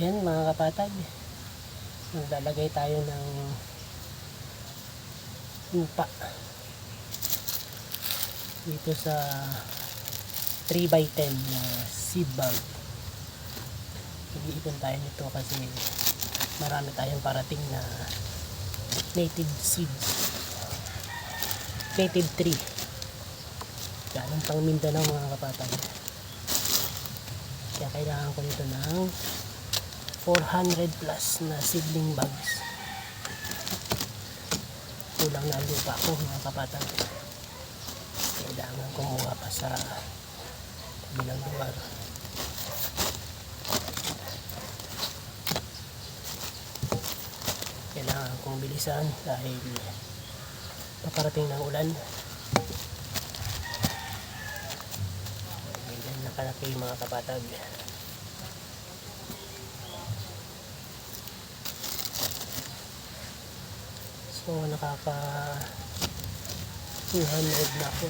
Yan mga kapatag. Maglalagay tayo ng lupa. Dito sa 3x10 na seed bag. Mag-iipon tayo nito kasi marami tayong parating na native seeds. Native tree. Galing pang Mindanao mga kapatag. Kaya kailangan ko nito ng 400 plus na seedling bags. Kulang na lupa ko mga kapatag. Kailangan kumuha pa sa bilang lugar. Kailangan kong bilisan dahil paparating ng ulan. Ganyan nakalaki mga kapatag. So nakaka 200 na ako.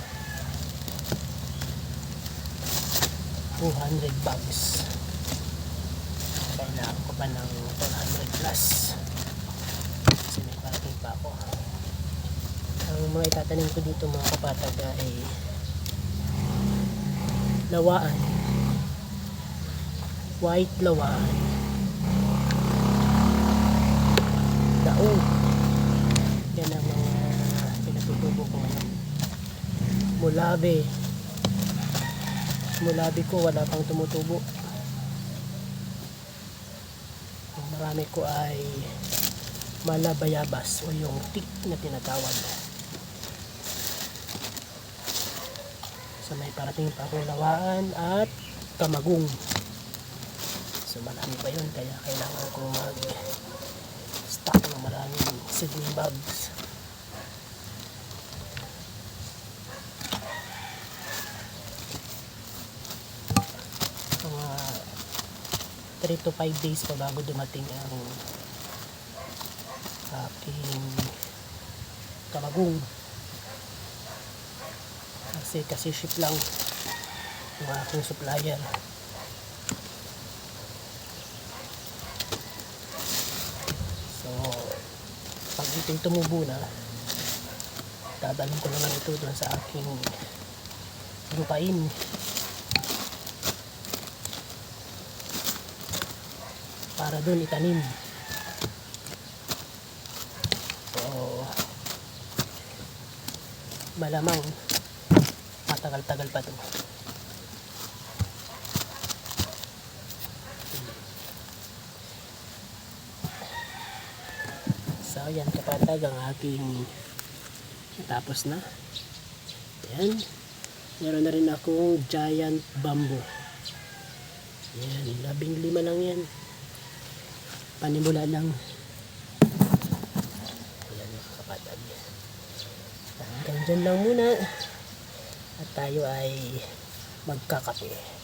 200 bags. Kailangan ko pa ng 400 plus. Kasi may parating pa ako. Ang mga itatanim ko dito mga kapatag ay lawaan. White lawaan. Daong. Yan ang mga pinatutubo ko ngayon. Mulabe. Mulabe ko wala pang tumutubo. Ang marami ko ay malabayabas o yung tick na tinatawag. So may parating pa at kamagong. So marami pa yun kaya kailangan ko mag seedling bags. Mga 3 to 5 days pa bago dumating ang aking kamagong. Kasi kasi ship lang ng aking supplier. So, ito'y tumubo na, dadalhin ko naman ito doon sa aking lupain. Para doon itanim. So, malamang matagal-tagal pa ito. So, yan kapatag ang aking tapos na. Yan. Meron na rin akong giant bamboo. Yan, labing lima lang yan. Panimula lang. Yan mga kapatag. Hanggang dyan lang muna. At tayo ay magkakape.